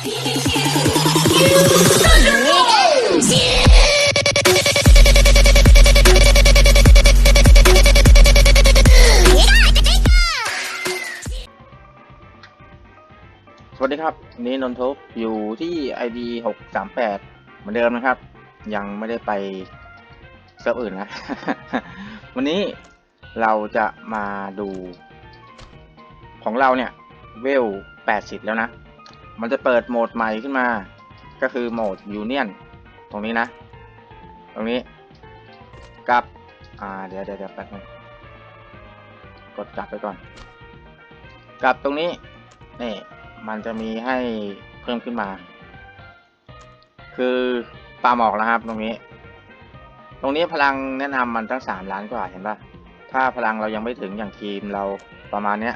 สวัสดีครับนนี้นนทบอยู่ที่ ID หกสามแปดเหมือนเดิมนะครับ ยังไม่ได้ไปเซิร์ฟอื่นนะ วันนี้เราจะมาดูของเราเนี่ย เวลแปดสิบแล้วนะ มันจะเปิดโหมดใหม่ขึ้นมา ก็คือโหมดยูเนียนตรงนี้นะ ตรงนี้กับอ่าเดี๋ยวเดี๋ยวเดี๋ยวแป๊บนึงกดกลับไปก่อนกับตรงนี้นี่มันจะมีให้เพิ่มขึ้นมา คือปลาหมอกนะครับตรงนี้ ตรงนี้พลังแนะนำมันตั้งสามล้านกว่าเห็นปะถ้าพลังเรายังไม่ถึงอย่างทีมเราประมาณเนี้ย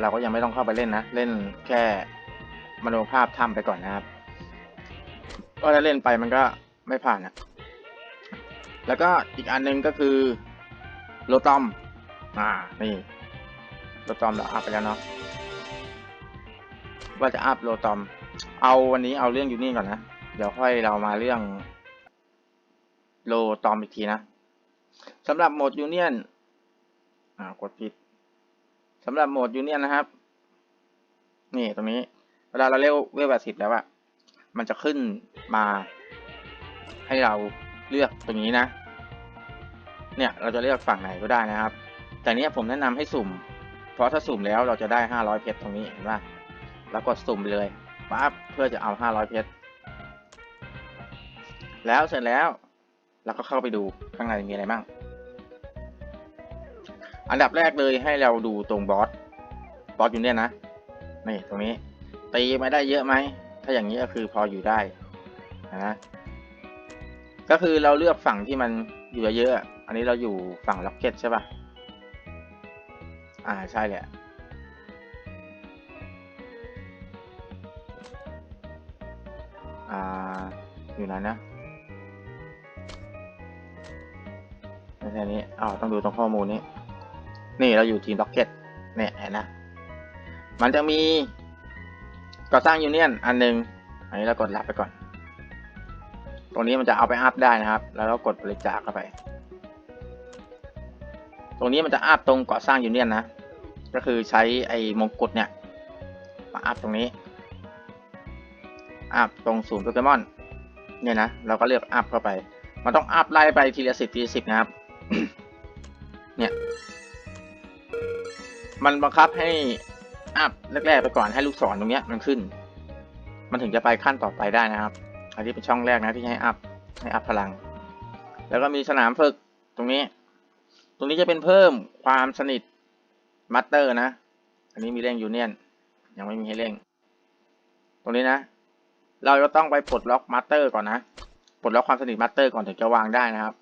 เราก็ยังไม่ต้องเข้าไปเล่นนะ เล่นแค่ มโนภาพถ้ำไปก่อนนะครับก็ถ้าเล่นไปมันก็ไม่ผ่านนะแล้วก็อีกอันหนึงก็คือโลตอม อ่า นี่โลตอมเราอัพไปแล้วเนาะ ว่าจะอัพโลตอม เอาวันนี้เอาเรื่องอยู่นี่ก่อนนะ เดี๋ยวค่อยเรามาเรื่องโลตอมอีกทีนะสำหรับโหมดยูเนียน อ่า กดผิดสำหรับโหมดยูเนียนนะครับ นี่ตรงนี้ เวลาเราเรียกเวลแปดสิบแล้วอะมันจะขึ้นมา ให้เราเลือกตรงนี้นะ เนี่ยเราจะเลือกฝั่งไหนก็ได้นะครับ แต่เนี้ยผมแนะนำให้สุ่ม เพราะถ้าสุ่มแล้วเราจะได้ห้าร้อยเพชรตรงนี้เห็นป่ะแล้วกดสุ่มไปเลยปั๊บเพื่อจะเอา500เพชรแล้วเสร็จแล้วเราก็เข้าไปดูข้างในมีอะไรบ้าง อันดับแรกเลยให้เราดูตรงบอส บอสอยู่เนี่ยนะ นี่ตรงนี้ ตีไม่ได้เยอะไหม ถ้าอย่างนี้ก็คือพออยู่ได้นะก็คือเราเลือกฝั่งที่มันอยู่เยอะๆอันนี้เราอยู่ฝั่งล็อกเก็ตใช่ปะ่ะ อ่าใช่แหละอ่าอยู่ไหนนะไม่ใช่นี้อ้าวต้องดูตรงข้อมูลนี้ นี่เราอยู่ทีมด็อกเก็ตเนี่ยเห็นนะ มันจะมี ก่อสร้างยูเนียนอันหนึ่งอันนี้เรากดรับไปก่อน ตรงนี้มันจะเอาไปอัพได้นะครับ แล้วเรากดบริจาคเข้าไป ตรงนี้มันจะอัพตรงก่อสร้างยูเนียนนะ ก็คือใช้ไอ้มงกุฎเนี่ยมาอัพตรงนี้อัพตรงศูนย์โปเกมอนเนี่ยนะเราก็เลือกอัพเข้าไป มันต้องอัพไล่ไปทีละสิบทีละสิบนะครับ เนี่ย มันบังคับให้ อัพแรกๆไปก่อนให้ลูกศรตรงเนี้ยมันขึ้น มันถึงจะไปขั้นต่อไปได้นะครับ อันนี้เป็นช่องแรกนะที่ให้อัพให้อัพพลัง แล้วก็มีสนามฝึกตรงนี้ ตรงนี้จะเป็นเพิ่มความสนิทมัตเตอร์นะ อันนี้มีเร่งยูเนียนยังไม่มีให้เร่ง ตรงนี้นะ เราจะต้องไปปลดล็อกมาสเตอร์ก่อนนะปลดล็อกความสนิทมาสเตอร์ก่อนถึงจะวางได้นะครับ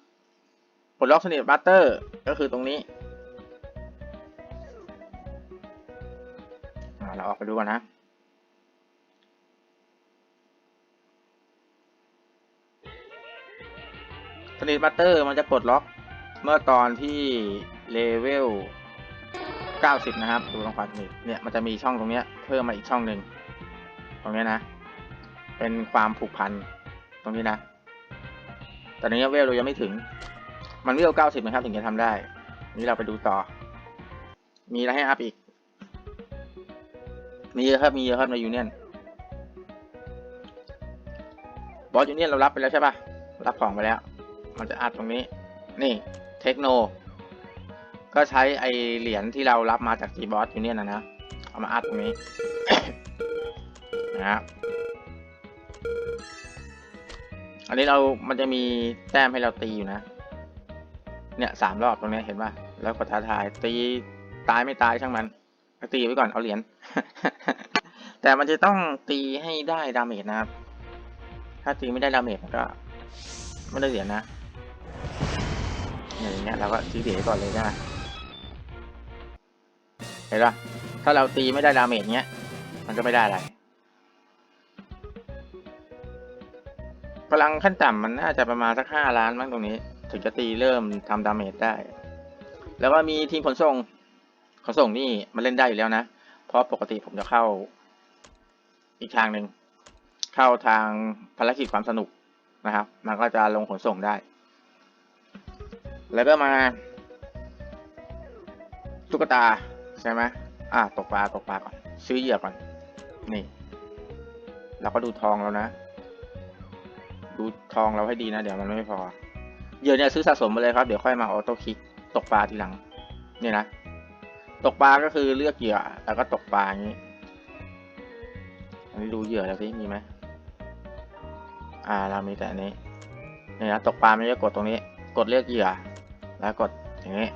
ปลดล็อกสนิทมาสเตอร์ก็คือตรงนี้ อออกไปดูกันนะ สนิทมาสเตอร์มันจะปลดล็อกเมื่อตอนที่เลเวล 90 นะครับ ดูตรงความสนิทเนี่ย มันจะมีช่องตรงเนี้ยเพิ่มมาอีกช่องหนึ่ง ตรงนี้นะ เป็นความผูกพัน ตรงนี้นะ แต่นี้เวลเรายังไม่ถึง มันเวลเก้าสิบนะครับ ถึงจะทำได้ นี่เราไปดูต่อ มีอะไรให้อัพอีก มีเยอะครับมีเยอะครับในยูเนียนบอสยูเนียนเรารับไปแล้วใช่ปะรับของไปแล้ว มันจะอัพตรงนี้ นี่เทคโน ก็ใช้ไอเหรียญที่เรารับมาจากทีบอสยูเนียนนะนะ เอามาอัพตรงนี้นะครับอันนี้เรา มันจะมีแต้มให้เราตีอยู่นะ เนี่ยสามรอบตรงนี้เห็นป่ะ แล้วก็ท้าทายตีตายไม่ตายช่างมัน ตีไว้ก่อนเอาเหรียญแต่มันจะต้องตีให้ได้ดาเมจนะครับ ถ้าตีไม่ได้ดาเมจมันก็ไม่ได้เหรียญนะอย่างเงี้ยเราก็ตีเหรียญก่อนเลยใช่ไหมเห็นป่ะถ้าเราตีไม่ได้ดาเมจเงี้ย มันก็ไม่ได้อะไรพลังขั้นต่ำมันน่าจะประมาณสักห้าล้านมั้งตรงนี้ ถึงจะตีเริ่มทำดาเมจได้ แล้วก็มีทีมขนส่ง ขนส่งนี่มันเล่นได้อยู่แล้วนะ เพราะปกติผมจะเข้า อีกทางหนึ่งเข้าทางภารกิจความสนุกนะครับ มันก็จะลงขนส่งได้ แล้วก็มาตุ๊กตาใช่ไหมอะตกปลาตกปลาก่อนซื้อเหยื่อก่อน นี่ เราก็ดูทองแล้วนะ ดูทองเราให้ดีนะ เดี๋ยวมันไม่พอเหยื่อเนี่ยซื้อสะสมไปเลยครับ เดี๋ยวค่อยมาออโต้คลิกตกปลาทีหลัง นี่นะ ตกปลาก็คือเลือกเหยื่อแล้วก็ตกปลาอย่างนี้ อันนี้ดูเหยื่อแล้วสิมีไหมอ่าเรามีแต่อันนี้นี่นะตกปลาไม่ใช่กดตรงนี้ กดเลือกเหยื่อ แล้วกดอย่างนี้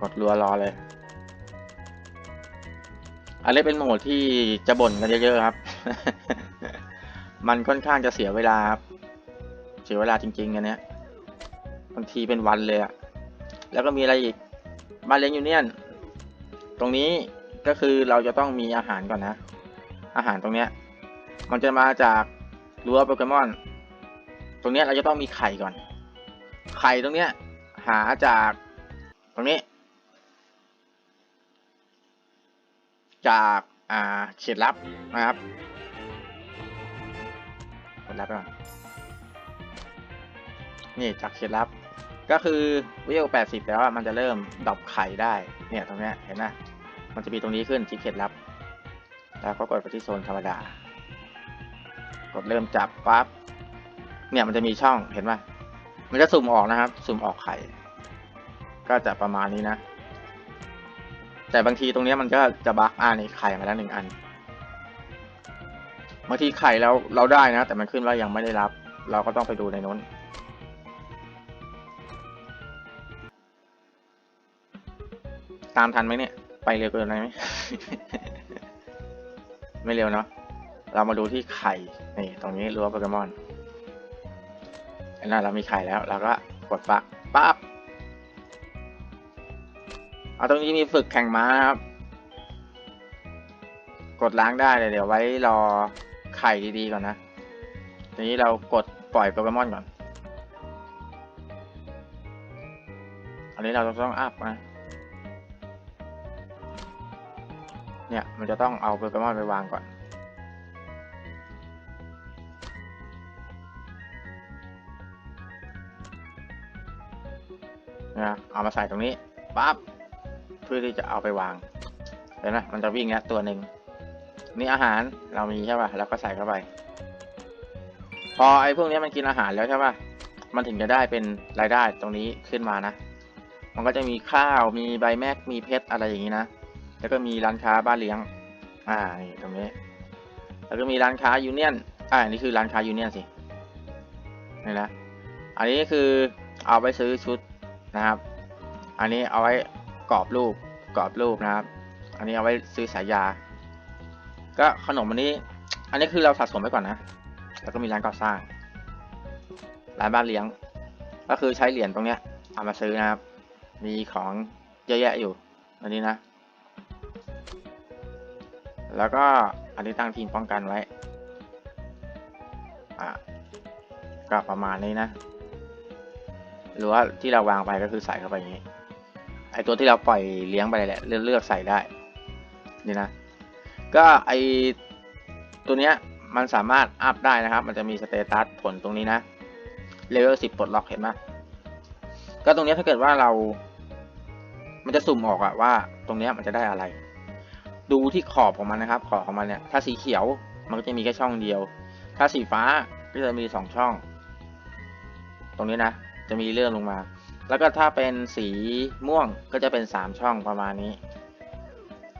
กดรัวรอเลย อันนี้เป็นโหมดที่จะบ่นกันเยอะๆครับ มันค่อนข้างจะเสียเวลาครับเสียเวลาจริงๆอันเนี้ยบางทีเป็นวันเลยอะแล้วก็มีอะไรอีก บาเลี้ยงยูเนียน ตรงนี้ก็คือเราจะต้องมีอาหารก่อนนะ อาหารตรงเนี้ย มันจะมาจากรั้วโปเกมอน ตรงเนี้ยเราจะต้องมีไข่ก่อน ไข่ตรงเนี้ย หาจากตรงนี้ จากอ่าเขตลับนะครับเขตลับก่อนนี่จากเขตลับ ก็คือวิวแปดสิบแล้วมันจะเริ่มดรอปไข่ได้ เนี่ยตรงนี้เห็นไหมมันจะมีตรงนี้ขึ้นที่เขตลับ แล้วก็กดไปที่โซนธรรมดา กดเริ่มจับปั๊บ เนี่ยมันจะมีช่องเห็นไหมมันจะสุ่มออกนะครับ สุ่มออกไข่ ก็จะประมาณนี้นะ แต่บางทีตรงนี้มันก็จะบั๊กอ่านี่ไข่มาแล้วหนึ่งอัน บางทีไข่เราเราได้นะ แต่มันขึ้นว่ายังไม่ได้รับ เราก็ต้องไปดูในนู้น ตามทันไหมเนี่ย ไปเร็วเกินไปไหม ไม่เร็วเนาะ เรามาดูที่ไข่ นี่ ตรงนี้รั้วโปเกมอนเห็นไหมเรามีไข่แล้ว เราก็กดฟักปั๊บ เอาตรงนี้มีฝึกแข่งม้าครับ กดล้างได้เลยเดี๋ยวไว้รอไข่ดีๆก่อนนะ ทีนี้เรากดปล่อยโปเกมอนก่อน อันนี้เราต้องอัพนะ เนี่ยมันจะต้องเอาโปเกมอนไปวางก่อน นะเอามาใส่ตรงนี้ปั๊บเพื่อที่จะเอาไปวางเห็นไหมมันจะวิ่งเนี้ยตัวหนึ่งนี่อาหารเรามีใช่ป่ะแล้วก็ใส่เข้าไป พอไอ้พวกนี้มันกินอาหารแล้วใช่ป่ะมันถึงจะได้เป็นรายได้ตรงนี้ขึ้นมานะ มันก็จะมีข้าวมีใบแมกมีเพชรอะไรอย่างนี้นะ แล้วก็มีร้านค้าบ้านเลี้ยง อ่า นี่ตรงนี้ แล้วก็มีร้านค้ายูเนียน อ่า นี่คือร้านค้ายูเนียนสิ นี่นะ อันนี้คือเอาไปซื้อชุดนะครับ อันนี้เอาไว้กรอบรูป กรอบรูปนะครับ อันนี้เอาไว้ซื้อสายยา ก็ขนมอันนี้ อันนี้คือเราสะสมไว้ก่อนนะ แล้วก็มีร้านก่อสร้าง ร้านบ้านเลี้ยง ก็คือใช้เหรียญตรงเนี้ยเอามาซื้อนะครับ มีของเยอะแยะอยู่ อันนี้นะ แล้วก็อันนี้ตั้งทีมป้องกันไว้ อ่าก็ประมาณนี้นะหรือว่าที่เราวางไปก็คือใส่เข้าไปอย่างนี้ ไอตัวที่เราปล่อยเลี้ยงไปแหละเลือกเลือกใส่ได้ นี่นะ ก็ไอตัวเนี้ยมันสามารถอัพได้นะครับ มันจะมีสเตตัสผลตรงนี้นะ เลเวลสิบปลดล็อกเห็นไหมก็ตรงเนี้ยถ้าเกิดว่าเรา มันจะสุ่มออกอะว่า ตรงเนี้ยมันจะได้อะไร ดูที่ขอบของมันนะครับ ขอบของมันเนี่ย ถ้าสีเขียวมันก็จะมีแค่ช่องเดียว ถ้าสีฟ้าก็จะมีสองช่อง ตรงนี้นะ จะมีเลื่อนลงมา แล้วก็ถ้าเป็นสีม่วงก็จะเป็นสามช่องประมาณนี้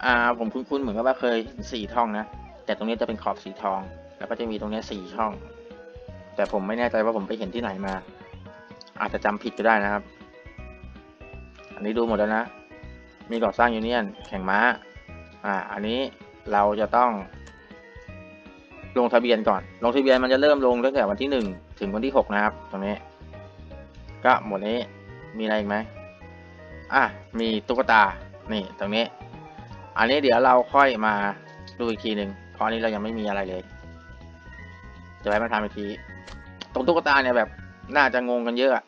อ่า ผมคุ้นๆเหมือนกับว่าเคยสี่ช่องนะ แต่ตรงนี้จะเป็นขอบสีทอง แล้วก็จะมีตรงนี้สี่ช่อง แต่ผมไม่แน่ใจว่าผมไปเห็นที่ไหนมา อาจจะจำผิดก็ได้นะครับ อันนี้ดูหมดแล้วนะ มีก่อสร้างยูเนียน แข่งม้า อ่า อันนี้เราจะต้อง ลงทะเบียนก่อน ลงทะเบียนมันจะเริ่มลงตั้งแต่วันที่หนึ่งถึงวันที่หกนะครับ ตรงนี้ ก็หมดนี้มีอะไรอีกไหมอะมีตุ๊กตา นี่ตรงนี้ อันนี้เดี๋ยวเราค่อยมาดูอีกทีหนึ่งเพราะอันนี้เรายังไม่มีอะไรเลยจะไปมาทำอีกทีตรงตุ๊กตาเนี่ยแบบ น่าจะงงกันเยอะ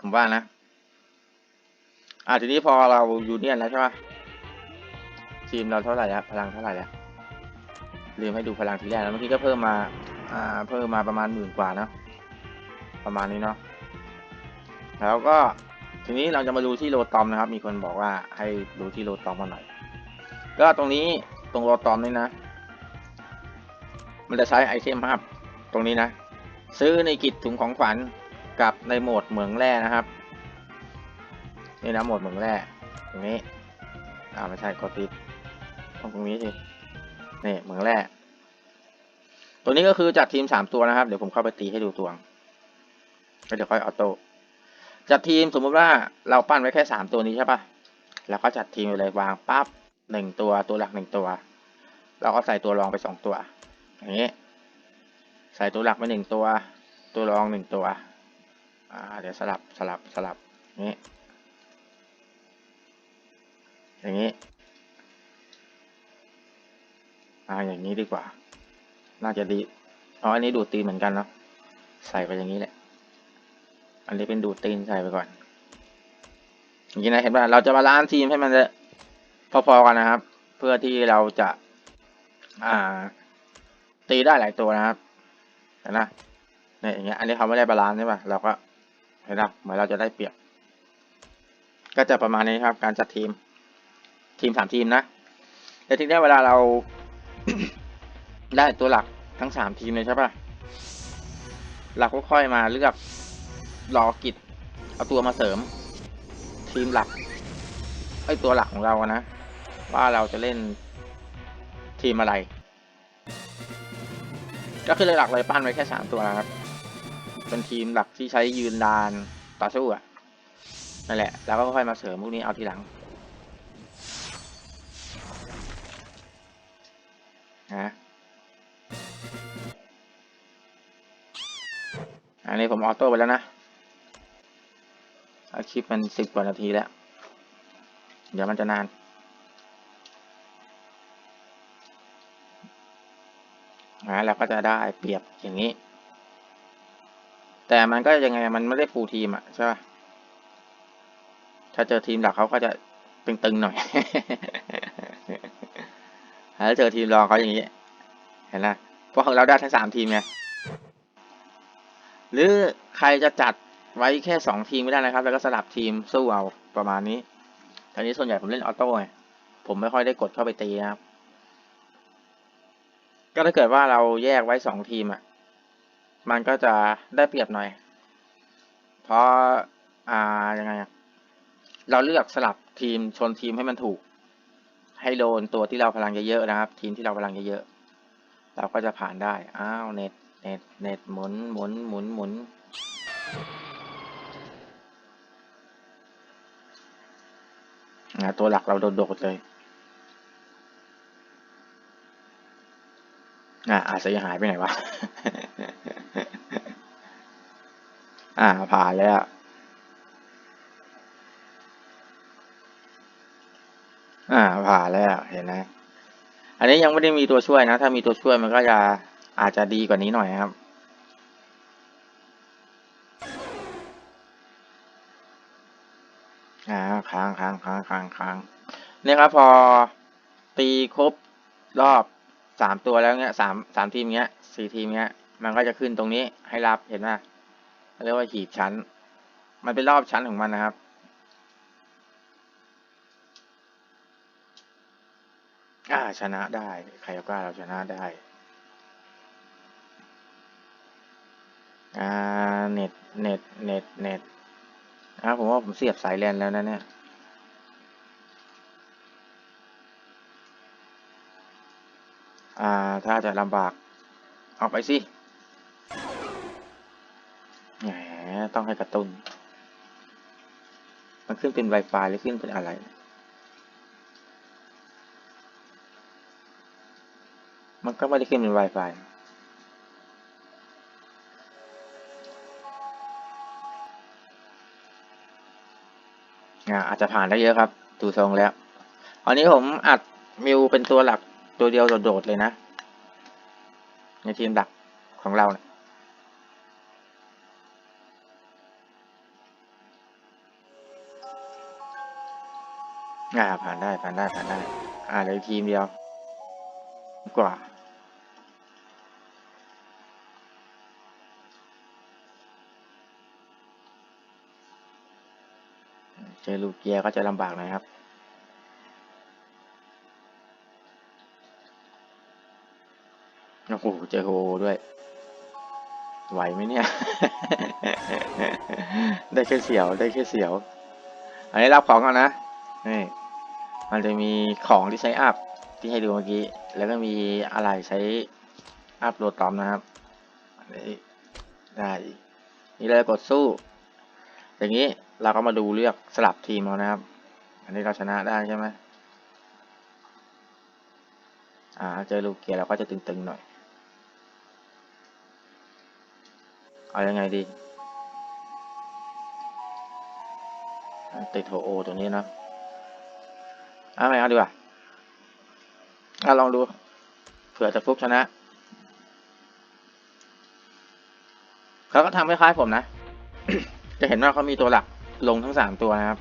ผมว่านะอะทีนี้พอเราอยู่เนียนแล้วใช่ปะ ทีมเราเท่าไหร่แล้วพลังเท่าไหร่แล้วลืมให้ดูพลังทีแรกแล้วเมื่อกี้ก็เพิ่มมาอ่าเพิ่มมาประมาณหมื่นกว่านะประมาณนี้เนาะแล้วก็ทีนี้เราจะมาดูที่โลตอมนะครับ มีคนบอกว่าให้ดูที่โลตอมมาหน่อย ก็ตรงนี้ตรงโลตอมนี่นะ มันจะใช้ไอเทมครับตรงนี้นะ ซื้อในกิจถุงของขวัญกับในโหมดเหมืองแร่นะครับนี่นะโหมดเหมืองแร่ตรงนี้อ่าไม่ใช่กดติด ตรงนี้สินี่เหมืองแร่ตัวนี้ก็คือจัดทีมสามตัวนะครับ เดี๋ยวผมเข้าไปตีให้ดูตวงก็เดี๋ยวค่อยออโต้จัดทีมสมมุติว่าเราปั้นไว้แค่สามตัวนี้ใช่ปะแล้วก็จัดทีมไปเลยวางปั๊บหนึ่งตัวตัวหลักหนึ่งตัว เราก็ใส่ตัวรองไปสองตัว อย่างนี้ ใส่ตัวหลักไปหนึ่งตัว ตัวรองหนึ่งตัว อ่า เดี๋ยวสลับสลับสลับอย่างนี้อย่างนี้ อ่าอย่างนี้ดีกว่า น่าจะดีอ๋ออันนี้ดูดตีนเหมือนกันเนาะใส่ไปอย่างนี้แหละ อันนี้เป็นดูดตีนใส่ไปก่อนอย่างนี้นะเห็นป่ะเราจะมาล้านทีมให้มันพอๆกันนะครับ เพื่อที่เราจะ อ่า ตีได้หลายตัวนะครับเห็นนะเนี่ยอย่างเงี้ยอันนี้เขาไม่ได้บาลานซ์ใช่ป่ะเราก็เห็นนะเหมือนเราจะได้เปรียบก็จะประมาณนี้ครับ การจัดทีมทีมสามทีมนะแต่ทีนี้เวลาเรา ได้ตัวหลักทั้งสามทีมเลยใช่ปะเราก็ค่อยมาเลือกรอกิจเอาตัวมาเสริม ทีมหลักไอตัวหลักของเรานะ ว่าเราจะเล่นทีมอะไร ก็คือหลักเลยปั้นไว้แค่สามตัวนะครับ เป็นทีมหลักที่ใช้ยืนดานต่อสู้อะนั่นแหละ แล้วก็ค่อยมาเสริมพวกนี้เอาทีหลังนะ อันนี้ผมออโต้ไปแล้วนะอาคลิปมันสิบกว่านาทีแล้ว เดี๋ยวมันจะนาน นะเราก็จะได้เปรียบอย่างนี้ แต่มันก็ยังไงมันไม่ได้ฟูลทีมอะใช่ป่ะ ถ้าเจอทีมหลักเขาก็จะตึงๆหน่อยแล้วเจอทีมรองเขาอย่างนี้ เห็นไหมเพราะของเราได้ทั้งสามทีมไง หรือใครจะจัดไว้แค่สองทีมไม่ได้นะครับ แล้วก็สลับทีมสู้เอาประมาณนี้ตอนนี้ส่วนใหญ่ผมเล่นออโต้ไงผมไม่ค่อยได้กดเข้าไปตีนะครับก็ถ้าเกิดว่าเราแยกไว้สองทีมอะมันก็จะได้เปรียบหน่อย เพราะอ่ายังไงเราเลือกสลับทีมชนทีมให้มันถูก ให้โดนตัวที่เราพลังเยอะๆนะครับ ทีมที่เราพลังเยอะๆเราก็จะผ่านได้ อ้าวเน็ต เน็ตเน็ตหมุนหมุนหมุนหมุนนะตัวหลักเราโดดๆเลยอ่าอาจจะหายไปไหนวะ อ่า ผ่านแล้วอ่าผ่านแล้วเห็นไหมอันนี้ยังไม่ได้มีตัวช่วยนะ ถ้ามีตัวช่วยมันก็จะ อาจจะดีกว่านี้หน่อยครับ อ่าค้างค้างค้างค้างค้างเนี่ยครับพอตีครบรอบสามตัวแล้วเนี้ยสามสามทีมเนี้ยสี่ทีมเนี้ย มันก็จะขึ้นตรงนี้ให้รับเห็นไหมเรียกว่าหีบชั้น มันเป็นรอบชั้นของมันนะครับอ่าชนะได้ ใครก็เราชนะได้ อ่าเน็ตเน็ตเน็ตเน็ตอ่าผมว่าผมเสียบสายแลนแล้วนะเนี่ยอ่าถ้าจะลำบาก เอาไปสิแหมต้องให้กระตุ้นมันขึ้นเป็น Wi-Fi หรือขึ้นเป็นอะไร มันก็ไม่ได้ขึ้นเป็น Wi-Fi อาอาจจะผ่านได้เยอะครับ ดูทรงแล้วอันนี้ผมอัดมิวเป็นตัวหลักตัวเดียวโดดๆเลยนะ ในทีมหลักของเรานี่ยอ่าผ่านได้ผ่านได้ผ่านได้ อ่าเหลยทีมเดียว กว่า จอลูกเกียร์ก็จะลำบากหน่อยครับ โอ้โห เจอโฮด้วย ไหวไหมเนี่ย ได้แค่เสียว ได้แค่เสียว อันนี้รับของก่อนนะ นี่ มันจะมีของที่ใช้อัพที่ให้ดูเมื่อกี้ แล้วก็มีอะไรใช้อัพโหลดตอมนะครับ อันนี้ได้ นี่เลยกดสู้ อย่างนี้ เราก็มาดูเลือกสลับทีมเอานะครับ อันนี้เราชนะได้ใช่ไหมอ่าเจอลูกเกียร์เราก็จะตึงๆหน่อย เอาอยังไงดี ติดโฮโอตัวนี้นะเอาไหมเอาดีกว่าเอาลองดูเผื่อจะฟุกชนะเขาก็ทำคล้ายๆผมนะ จะเห็นว่าเขามีตัวหลัก ลงทั้งสามตัวนะครับ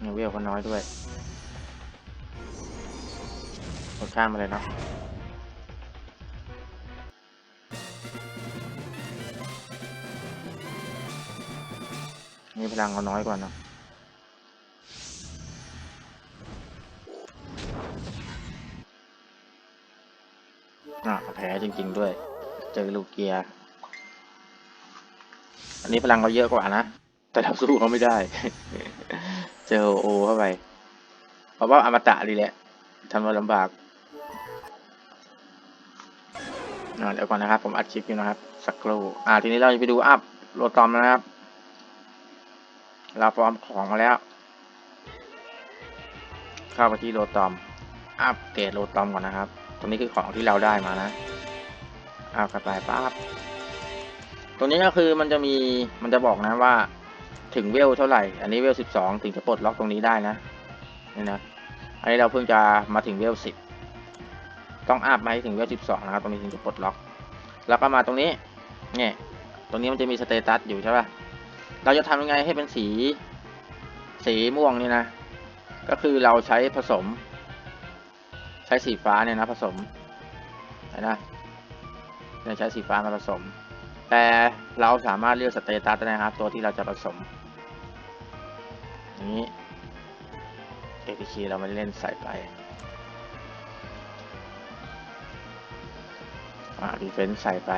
เนี่ยเวลก็น้อยด้วยกดข้ามมาเลยเนาะนี่พลังเขาน้อยกว่านะอะแพ้จริง ๆ ด้วย เจอลูกเกียร์ อันนี้พลังเขาเยอะกว่านะ แต่เราสู้เขาไม่ได้ เจอโอเข้าไป เพราะว่าอมตะดีแหละทำเราลำบากอ่าเดี๋ยวก่อนนะครับ ผมอัดคลิปอยู่นะครับสักครู่อ่าทีนี้เราจะไปดูอัพโรตอมนะครับ เราพร้อมของมาแล้ว เข้าไปที่โรตอม อัปเกรดโรตอมก่อนนะครับ ตรงนี้คือของที่เราได้มานะ เอากระต่ายปั๊บ ตรงนี้ก็คือมันจะมีมันจะบอกนะว่าถึงเวลเท่าไหร่ อันนี้เวลสิบสองถึงจะปลดล็อกตรงนี้ได้นะนี่นะ อันนี้เราเพิ่งจะมาถึงเวลสิบต้องอัพมาให้ถึงเวลสิบสองนะครับตรงนี้ถึงจะปลดล็อก แล้วก็มาตรงนี้เนี่ยตรงนี้มันจะมีสเตตัสอยู่ใช่ป่ะ เราจะทำยังไงให้เป็นสี สีม่วงนี่นะ ก็คือเราใช้ผสม ใช้สีฟ้าเนี่ยนะผสมนะเนี่ยใช้สีฟ้ามาผสม แต่เราสามารถเลือกสเตตัสได้นะครับ ตัวที่เราจะผสมอย่างนี้ APK เราไม่เล่นใส่ไปอ่า defense ใส่ไป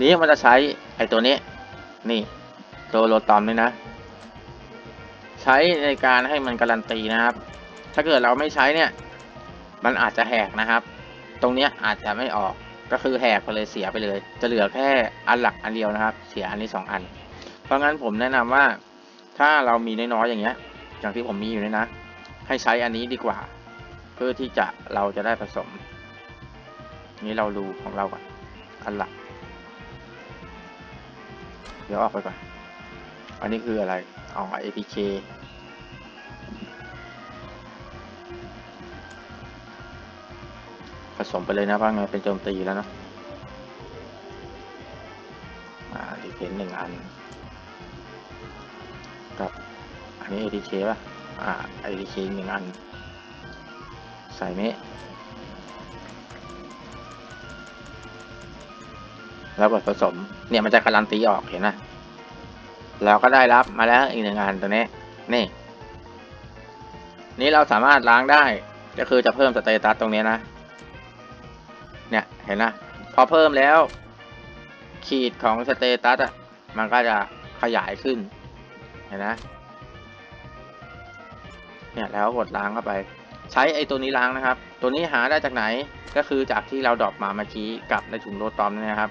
นี้มันจะใช้ไอตัวนี้ นี่ตัวโรตอมนี่นะ ใช้ในการให้มันการันตีนะครับ ถ้าเกิดเราไม่ใช้เนี่ย มันอาจจะแหกนะครับ ตรงเนี้ยอาจจะไม่ออก ก็คือแหกไปเลยเสียไปเลย จะเหลือแค่อันหลักอันเดียวนะครับ เสียอันนี้สองอัน เพราะงั้นผมแนะนำว่าถ้าเรามีน้อยๆอย่างเงี้ย อย่างที่ผมมีอยู่เนี่ยนะ ให้ใช้อันนี้ดีกว่า เพื่อที่จะเราจะได้ผสม นี้เราดูของเราก่อนอันหลัก เดี๋ยวออกไปก่อน อันนี้คืออะไรอ๋อ APK สมไปเลยนะว่าไงเป็นโจมตีแล้วนะอ่าดีเฟนหนึ่งอันกับอันนี้ APK ป่ะ อ่า APK หนึ่งอัน ใส่เมะแล้วบทผสม เนี่ยมันจะการันตีออกเห็นไหมเราก็ได้รับมาแล้วอีกหนึ่งอันตัวนี้ นี่ นี่เราสามารถล้างได้ก็คือจะเพิ่มสเตตัสตรงนี้นะ เห็นนะ พอเพิ่มแล้ว ขีดของสเตตัสอะ มันก็จะขยายขึ้น เห็นนะ เนี่ยแล้วกดล้างเข้าไป ใช้ไอ้ตัวนี้ล้างนะครับ ตัวนี้หาได้จากไหน ก็คือจากที่เราดรอปมาเมื่อกี้กับในถุงโรตอมนี่นะครับ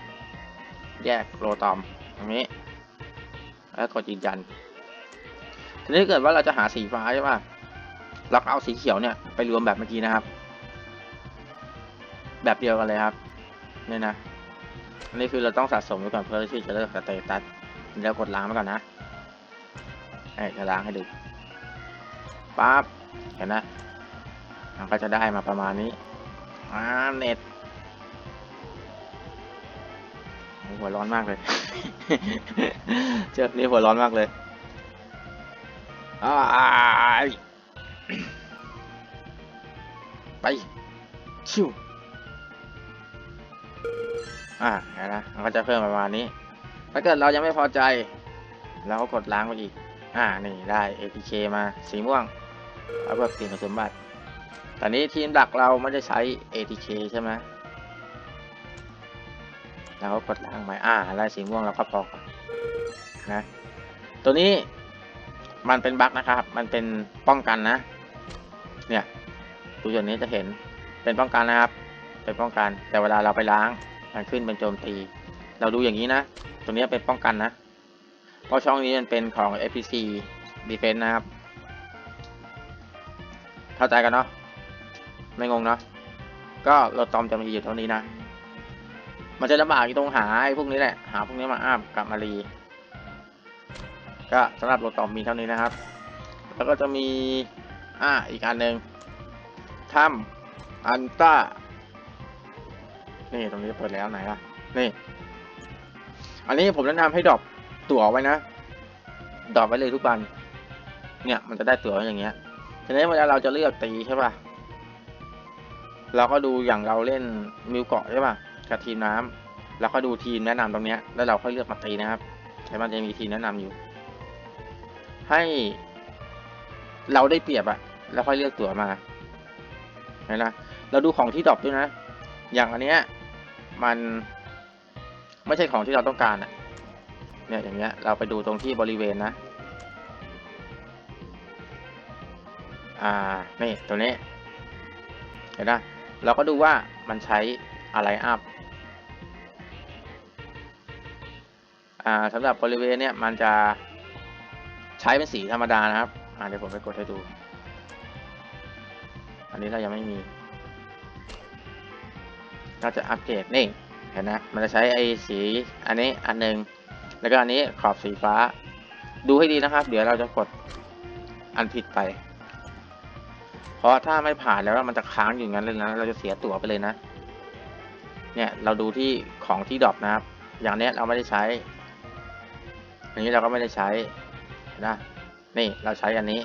แยกโรตอมตรงนี้ แล้วกดยืนยัน ทีนี้เกิดว่าเราจะหาสีฟ้าใช่ป่ะเราก็เอาสีเขียวเนี่ยไปรวมแบบเมื่อกี้นะครับ แบบเดียวกันเลยครับนี่นะอันนี้คือเราต้องสะสมไว้ก่อนเพื่อที่จะเลือกสเตตัสแล้วกดล้างไว้ก่อนนะเอ้ยจะล้างให้ดูปั๊บเห็นนะมันก็จะได้มาประมาณนี้อ่าเน็ตหัวร้อนมากเลย เจ้านี่หัวร้อนมากเลยอ้ายไปชิว อ่าเห็นนะมันก็จะเพิ่มประมาณนี้ ถ้าเกิดเรายังไม่พอใจแล้วก็กดล้างไปอีก อ่า นี่ได้ ATK มาสีม่วงแล้วก็เปลี่ยนคุณสมบัติตอนนี้ทีมหลักเราไม่ได้ใช้ ATK ใช่ไหมเราก็กดล้างไปอ่าไล่สีม่วงเราก็พอก่อนนะ ตัวนี้มันเป็นบั๊กนะครับ มันเป็นป้องกันนะ เนี่ยดูจุดนี้จะเห็นเป็นป้องกันนะครับ เป็นป้องกัน แต่เวลาเราไปล้าง มันขึ้นเป็นโจมตี เราดูอย่างนี้นะ ตรงนี้เป็นป้องกันนะ เพราะช่องนี้มันเป็นของ FPC Defense นะครับ เข้าใจกันเนาะ ไม่งงเนาะ ก็โรตอมจะมีอยู่เท่านี้นะ มันจะลำบากอยู่ตรงหาไอ้พวกนี้แหละ หาพวกนี้มาอ้ามกลับมารีก็สำหรับโรตอมมีเท่านี้นะครับ แล้วก็จะมี อ่า อีกอันหนึ่งถ้ำอันต้า นี่ตรงนี้เปิดแล้วไหนล่ะ นี่ อันนี้ผมแนะนำให้ดรอปตั๋วไว้นะดรอปไว้เลยทุกวัน เนี่ยมันจะได้ตั๋วอย่างเงี้ย ทีนี้เวลาเราจะเลือกตีใช่ป่ะ เราก็ดูอย่างเราเล่นมิวเกาะใช่ป่ะกับทีมน้ำแล้วก็ดูทีมแนะนำตรงเนี้ย แล้วเราค่อยเลือกมาตีนะครับแต่มันจะมีทีมแนะนำอยู่ ให้เราได้เปรียบอะแล้วค่อยเลือกตั๋วมาเห็นไหมเราดูของที่ดรอปด้วยนะ อย่างอันเนี้ย มันไม่ใช่ของที่เราต้องการอะเนี่ยอย่างเงี้ยเราไปดูตรงที่บริเวณนะ อ่า นี่ตัวนี้ เห็นไหมเราก็ดูว่ามันใช้อะไรอัพ อ่าสำหรับบริเวณเนี้ยมันจะใช้เป็นสีธรรมดานะครับ อ่าเดี๋ยวผมไปกดให้ดู อันนี้เรายังไม่มี เราจะอัปเกรดนี่เห็นนะมันจะใช้ไอ้สีอันนี้อันหนึ่งแล้วก็อันนี้ขอบสีฟ้า ดูให้ดีนะครับ เดี๋ยวเราจะกดอันผิดไป เพราะถ้าไม่ผ่านแล้วมันจะค้างอยู่างนั้นเลยนะ เราจะเสียตั๋วไปเลยนะ เนี่ยเราดูที่ของที่ดรอปนะครับ อย่างเนี้ยเราไม่ได้ใช้ อันนี้เราก็ไม่ได้ใช้นะนี่เราใช้อันนี้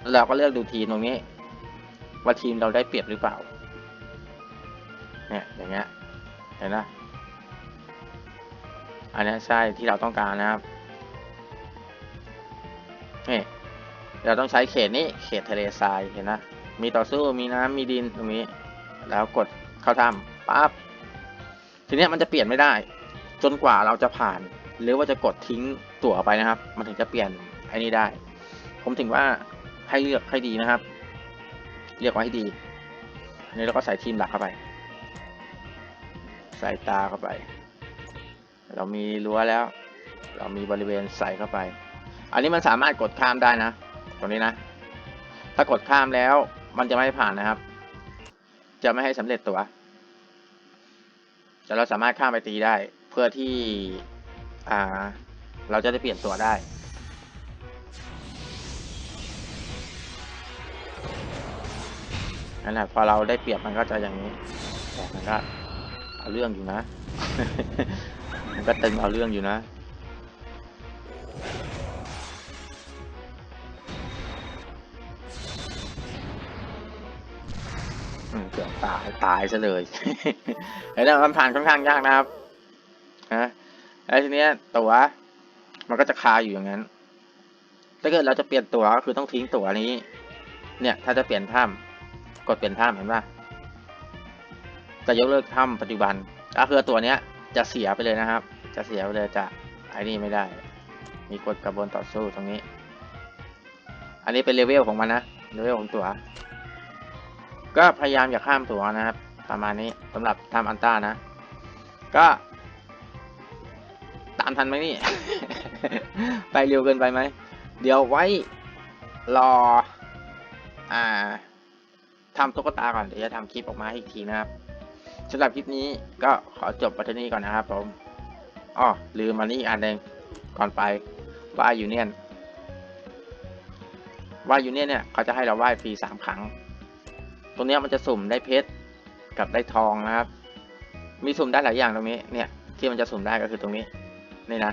แล้วเราก็เลือกดูทีมตรงนี้ ว่าทีมเราได้เปรียบหรือเปล่า เนี่ยอย่างเงี้ยเห็นนะอันนี้ใช่ที่เราต้องการนะครับนี่เราต้องใช้เขตนี้เขตทะเลทรายเห็นนะมีต่อสู้มีน้ำมีดินตรงนี้ แล้วกดเข้าถ้ำปั๊บทีนี้มันจะเปลี่ยนไม่ได้ จนกว่าเราจะผ่าน หรือว่าจะกดทิ้งตั๋วไปนะครับ มันถึงจะเปลี่ยนไอ้นี้ได้ ผมถึงว่าให้เลือกให้ดีนะครับ เลือกไว้ให้ดีอันนี้เราก็ใส่ทีมหลักเข้าไป ใส่ตาเข้าไป เรามีรั้วแล้ว เรามีบริเวณใส่เข้าไป อันนี้มันสามารถกดข้ามได้นะ ตรงนี้นะ ถ้ากดข้ามแล้วมันจะไม่ผ่านนะครับ จะไม่ให้สำเร็จตัวแต่เราสามารถข้ามไปตีได้ เพื่อที่อ่าเราจะได้เปลี่ยนตัวได้นั่นแหละพอเราได้เปรียบมันก็จะอย่างนี้มันก็ เอาเรื่องอยู่นะ มันก็ตึงเอาเรื่องอยู่นะ อืมเกือบตายตายซะเลยเห็นไหมมันผ่านค่อนข้างยากนะครับนะแล้วทีเนี้ยตัวมันก็จะคาอยู่อย่างนั้น ถ้าเกิดเราจะเปลี่ยนตัวก็คือต้องทิ้งตัวนี้ เนี่ย ถ้าจะเปลี่ยนถ้ำกดเปลี่ยนถ้ำเห็นป่ะ จะยกเลิกถ้ำปัจจุบันก็คือตัวเนี้ยจะเสียไปเลยนะครับ จะเสียไปเลยจะไอ้นี่ไม่ได้ มีกฎกระบวนต่อสู้ตรงนี้ อันนี้เป็นเลเวลของมันนะเลเวลของตัว ก็พยายามอย่าข้ามตัวนะครับ ประมาณนี้สำหรับทำอันต้านะ ก็ ตามทันไหมนี่ ไปเร็วเกินไปไหม เดี๋ยวไว้รอ อ่าทำตุ๊กตาก่อนเดี๋ยวจะทำคลิปออกมาอีกทีนะครับ สำหรับคลิปนี้ก็ขอจบไปที่นี้ก่อนนะครับผมอ๋อลืมมานี่อีกอันหนึ่งก่อนไปว่ายูเนียนว่ายูเนียนเนี่ยเขาจะให้เราไหว้ฟรีสามครั้ง ตรงนี้มันจะสุ่มได้เพชรกับได้ทองนะครับ มีสุ่มได้หลายอย่างตรงนี้เนี่ยที่มันจะสุ่มได้ก็คือตรงนี้นี่นะ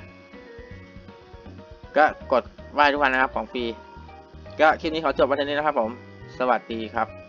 ก็กดไหว้ทุกวันนะครับของฟรีก็คลิปนี้ขอจบไว้เท่นี้นะครับผม สวัสดีครับ